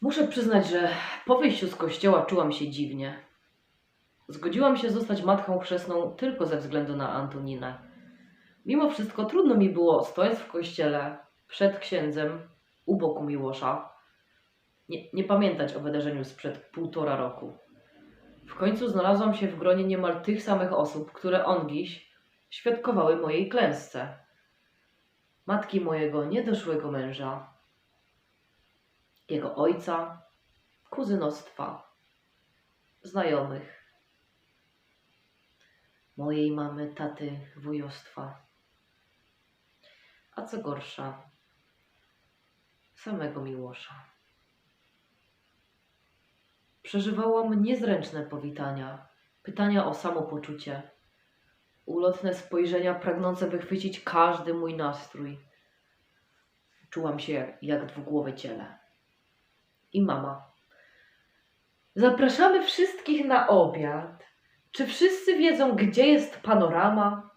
Muszę przyznać, że po wyjściu z kościoła czułam się dziwnie. Zgodziłam się zostać matką chrzestną tylko ze względu na Antoninę. Mimo wszystko trudno mi było, stojąc w kościele, przed księdzem, u boku Miłosza, nie, nie pamiętać o wydarzeniu sprzed półtora roku. W końcu znalazłam się w gronie niemal tych samych osób, które on dziś świadkowały mojej klęsce. Matki mojego niedoszłego męża, jego ojca, kuzynostwa, znajomych, mojej mamy, taty, wujostwa. A co gorsza, samego Miłosza. Przeżywałam niezręczne powitania, pytania o samopoczucie, ulotne spojrzenia pragnące wychwycić każdy mój nastrój. Czułam się jak dwugłowe ciele. I mama. Zapraszamy wszystkich na obiad. Czy wszyscy wiedzą, gdzie jest panorama?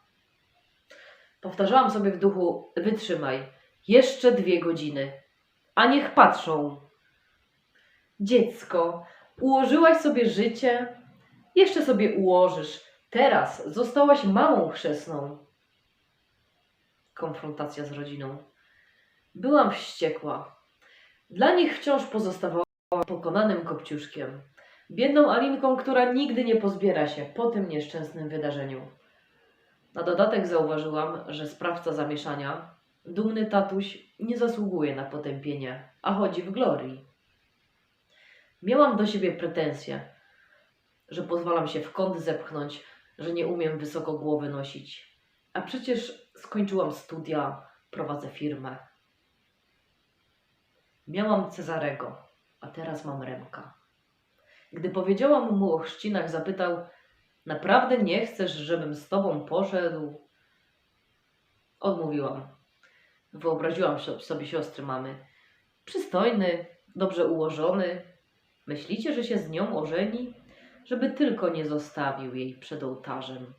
Powtarzałam sobie w duchu: wytrzymaj, jeszcze dwie godziny, a niech patrzą. Dziecko, ułożyłaś sobie życie, jeszcze sobie ułożysz. Teraz zostałaś mamą chrzestną. Konfrontacja z rodziną. Byłam wściekła. Dla nich wciąż pozostawałam pokonanym kopciuszkiem. Biedną Alinką, która nigdy nie pozbiera się po tym nieszczęsnym wydarzeniu. Na dodatek zauważyłam, że sprawca zamieszania, dumny tatuś, nie zasługuje na potępienie, a chodzi w glorii. Miałam do siebie pretensje, że pozwalam się w kąt zepchnąć, że nie umiem wysoko głowy nosić. A przecież skończyłam studia, prowadzę firmę. Miałam Cezarego, a teraz mam Remka. Gdy powiedziałam mu o chrzcinach, zapytał: Naprawdę nie chcesz, żebym z tobą poszedł? Odmówiłam. Wyobraziłam so- sobie siostry mamy. Przystojny, dobrze ułożony. Myślicie, że się z nią ożeni? Żeby tylko nie zostawił jej przed ołtarzem.